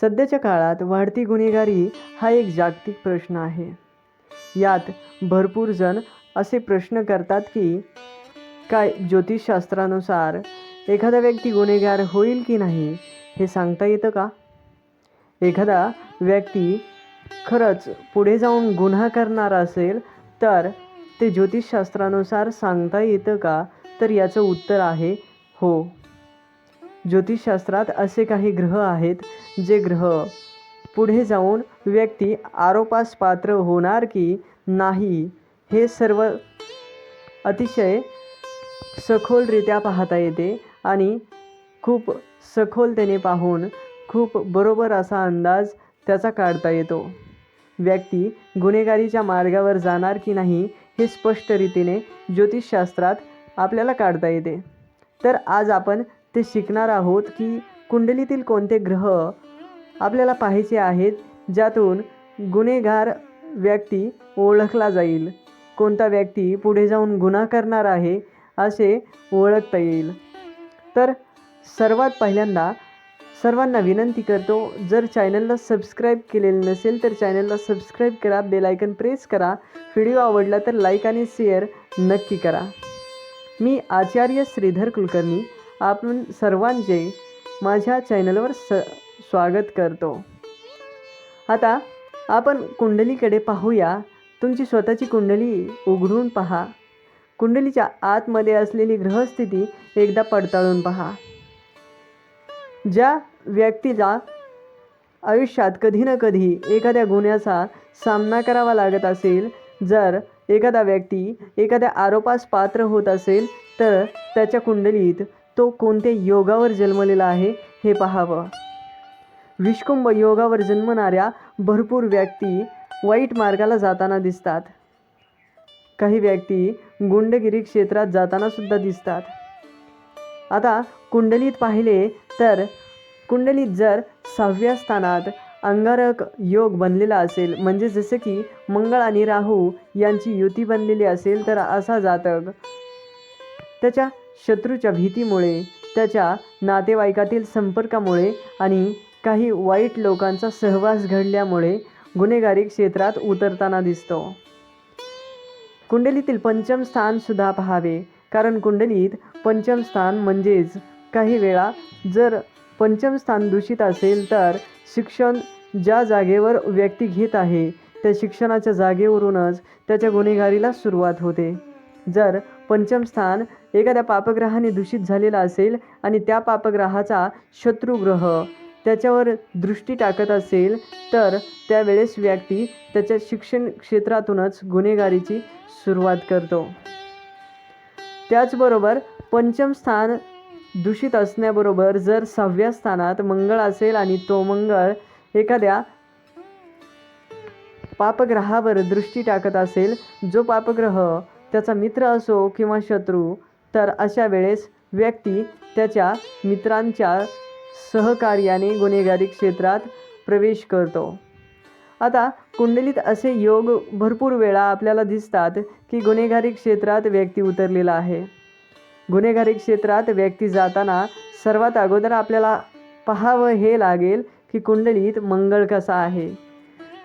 सध्याच्या काळात वाढती गुन्हेगारी हा एक जागतिक प्रश्न आहे. यात भरपूर जण असे प्रश्न करतात की काय ज्योतिषशास्त्रानुसार एखादा व्यक्ती गुन्हेगार होईल की नाही हे सांगता येतं का? एखादा व्यक्ती खरंच पुढे जाऊन गुन्हा करणार असेल तर ते ज्योतिषशास्त्रानुसार सांगता येतं का? तर याचं उत्तर आहे हो. ज्योतिषशास्त्रात असे काही ग्रह आहेत जे ग्रह. पुढे जाऊन व्यक्ती आरोपास पात्र होणार की नाही हे सर्व अतिशय सखोलरित्या पाहता येते आणि खूप सखोलतेने पाहून खूप बरोबर असा अंदाज त्याचा काढता येतो. व्यक्ती गुन्हेगारीच्या मार्गावर जाणार की नाही हे स्पष्ट रीतीने ज्योतिषशास्त्रात आपल्याला काढता येते. तर आज आपण ते शिकणार आहोत की कुंडलीतील कोणते ग्रह आपल्याला पाहायचे आहेत ज्यातून गुन्हेगार व्यक्ती ओळखला जाईल. कोणता व्यक्ती पुढे जाऊन गुन्हा करणार आहे असे ओळखता येईल. तर सर्वात पहिल्यांदा सर्वांना विनंती करतो जर चॅनलला सबस्क्राईब केलेलं नसेल तर चॅनलला सबस्क्राईब करा बेलायकन प्रेस करा. व्हिडिओ आवडला तर लाईक आणि शेअर नक्की करा. मी आचार्य श्रीधर कुलकर्णी आपण सर्वांचे माझ्या चॅनलवर स स्वागत करतो. आता आपण कुंडलीकडे पाहूया. तुमची स्वतःची कुंडली उघडून पहा. कुंडलीच्या आतमध्ये असलेली ग्रहस्थिती एकदा पडताळून पहा. ज्या व्यक्तीला आयुष्यात कधी ना कधी एखाद्या गुन्ह्याचा सामना करावा लागत असेल जर एखादा व्यक्ती एखाद्या आरोपास पात्र होत असेल तर त्याच्या कुंडलीत तो कोणत्या योगावर जन्मलेला आहे हे पाहावं. विष्कुंभ योगावर जन्मणाऱ्या भरपूर व्यक्ती वाईट मार्गाला जाताना दिसतात. काही व्यक्ती गुंडगिरी क्षेत्रात जाताना सुद्धा दिसतात. आता कुंडलीत पाहिले तर कुंडलीत जर सहाव्या स्थानात अंगारक योग बनलेला असेल म्हणजे जसे की मंगळ आणि राहू यांची युती बनलेली असेल तर असा जातक. त्याच्या शत्रूच्या भीतीमुळे त्याच्या नातेवाईकातील संपर्कामुळे आणि काही वाईट लोकांचा सहवास घडल्यामुळे गुन्हेगारी क्षेत्रात उतरताना दिसतो. कुंडलीतील पंचम स्थान सुद्धा पाहावे कारण कुंडलीत पंचम स्थान म्हणजेच काही वेळा जर पंचम स्थान दूषित असेल तर शिक्षण ज्या जागेवर व्यक्ती घेत आहे त्या शिक्षणाच्या जागेवरूनच त्याच्या गुन्हेगारीला सुरुवात होते. जर पंचम स्थान एखाद्या पापग्रहाने दूषित झालेला असेल आणि त्या पापग्रहाचा शत्रुग्रह त्याच्यावर दृष्टी टाकत असेल तर त्यावेळेस व्यक्ती त्याच्या शिक्षण क्षेत्रातूनच गुन्हेगारीची सुरुवात करतो. त्याचबरोबर पंचम स्थान दूषित असण्याबरोबर जर सहाव्या स्थानात मंगळ असेल आणि तो मंगळ एखाद्या पापग्रहावर दृष्टी टाकत असेल जो पापग्रह त्याचा मित्र असो किंवा शत्रू तर अशा वेळेस व्यक्ती त्याच्या मित्रांच्या सहकार्याने गुन्हेगारी क्षेत्रात प्रवेश करतो. आता कुंडलीत असे योग भरपूर वेळा आपल्याला दिसतात की गुन्हेगारी क्षेत्रात व्यक्ती उतरलेला आहे. गुन्हेगारी क्षेत्रात व्यक्ती जाताना सर्वात अगोदर आपल्याला पाहावं हे लागेल की कुंडलीत मंगळ कसा आहे.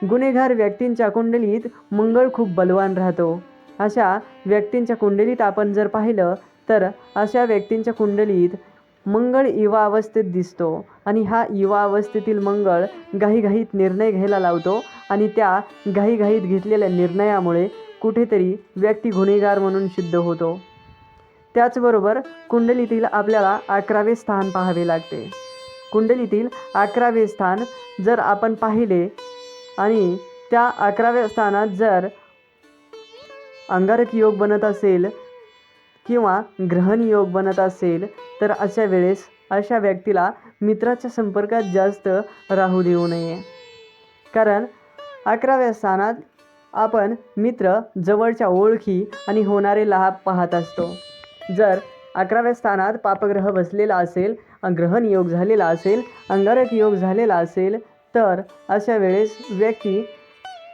गुन्हेगार व्यक्तींच्या कुंडलीत मंगळ खूप बलवान राहतो. अशा व्यक्तींच्या कुंडलीत आपण जर पाहिलं तर अशा व्यक्तींच्या कुंडलीत मंगळ युवा अवस्थेत दिसतो आणि हा युवा अवस्थेतील मंगळ घाईघाईत निर्णय घ्यायला लावतो आणि त्या घाईघाईत घेतलेल्या निर्णयामुळे कुठेतरी व्यक्ती गुन्हेगार म्हणून सिद्ध होतो. त्याचबरोबर कुंडलीतील आपल्याला अकरावे स्थान पाहावे लागते. कुंडलीतील अकरावे स्थान जर आपण पाहिले आणि त्या अकराव्या स्थानात जर अंगारक योग बनत असेल किंवा ग्रहण योग बनत असेल तर अशा वेळेस अशा व्यक्तीला मित्राच्या संपर्कात जास्त राहू देऊ नये. कारण अकराव्या स्थानात आपण मित्र जवळच्या ओळखी आणि होणारे लाभ पाहत असतो. जर अकराव्या स्थानात पापग्रह बसलेला असेल ग्रहण योग झालेला असेल अंगारक योग झालेला असेल तर अशा वेळेस व्यक्ती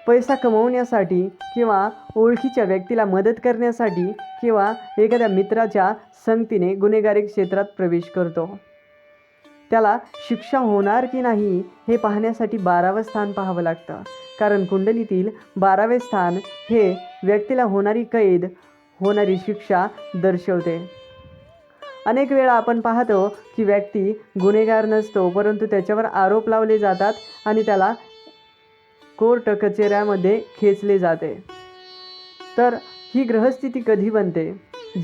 पैसा कमवण्यासाठी किंवा ओळखीच्या व्यक्तीला मदत करण्यासाठी किंवा एखाद्या मित्राच्या संगतीने गुन्हेगारी क्षेत्रात प्रवेश करतो. त्याला शिक्षा होणार की नाही हे पाहण्यासाठी बारावं स्थान पाहावं लागतं. कारण कुंडलीतील बारावे स्थान हे व्यक्तीला होणारी कैद होणारी शिक्षा दर्शवते. अनेक वेळा आपण पाहतो की व्यक्ती गुन्हेगार नसतो परंतु त्याच्यावर आरोप लावले जातात आणि त्याला कोर्ट कचेऱ्यामध्ये खेचले जाते. तर ही ग्रहस्थिती कधी बनते?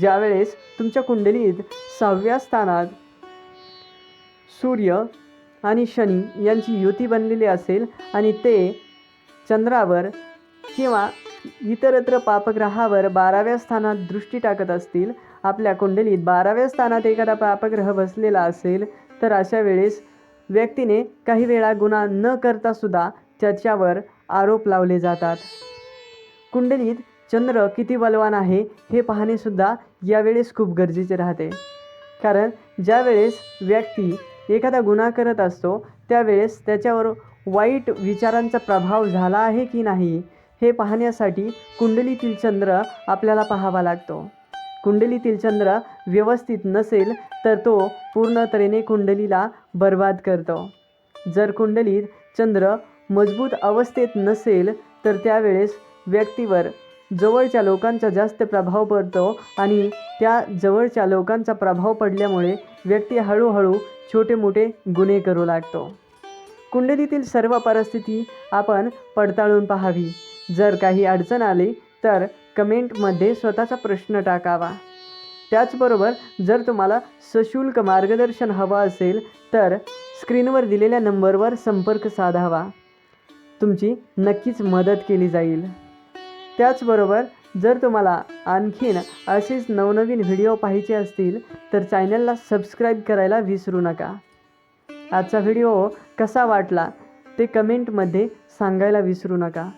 ज्यावेळेस तुमच्या कुंडलीत सहाव्या स्थानात सूर्य आणि शनी यांची युती बनलेली असेल आणि ते चंद्रावर किंवा इतरत्र पापग्रहावर बाराव्या स्थानात दृष्टी टाकत असतील आपल्या कुंडलीत बाराव्या स्थानात एखादा पापग्रह बसलेला असेल तर अशा वेळेस व्यक्तीने काही वेळा गुन्हा न करता सुद्धा त्याच्यावर आरोप लावले जातात. कुंडलीत चंद्र किती बलवान आहे हे पाहणेसुद्धा यावेळेस खूप गरजेचे राहते. कारण ज्यावेळेस व्यक्ती एखादा गुन्हा करत असतो त्यावेळेस त्याच्यावर वाईट विचारांचा प्रभाव झाला आहे की नाही हे पाहण्यासाठी कुंडलीतील चंद्र आपल्याला पाहावा लागतो. कुंडलीतील चंद्र व्यवस्थित नसेल तर तो पूर्ण तऱ्हेने कुंडलीला बर्बाद करतो. जर कुंडलीत चंद्र मजबूत अवस्थेत नसेल तर त्यावेळेस व्यक्तीवर जवळच्या लोकांचा जास्त प्रभाव पडतो आणि त्या जवळच्या लोकांचा प्रभाव पडल्यामुळे व्यक्ती हळूहळू छोटे मोठे गुन्हे करू लागतो. कुंडलीतील सर्व परिस्थिती आपण पडताळून पाहावी. जर काही अडचण आली तर कमेंटमध्ये स्वतःचा प्रश्न टाकावा. त्याचबरोबर जर तुम्हाला सशुल्क मार्गदर्शन हवं असेल तर स्क्रीनवर दिलेल्या नंबरवर संपर्क साधावा. तुमची नक्कीच मदत केली जाईल. त्याचबरोबर जर तुम्हाला आणखीन असेच नवनवीन व्हिडिओ पाहिजे असतील तर चॅनलला सबस्क्राईब करायला विसरू नका. आजचा व्हिडिओ कसा वाटला ते कमेंटमध्ये सांगायला विसरू नका.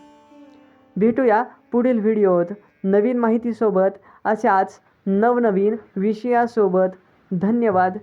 भेटूया पुढील व्हिडिओत. नवीन माहितीसोबत अशाच नवनवीन विषयासोबत. धन्यवाद.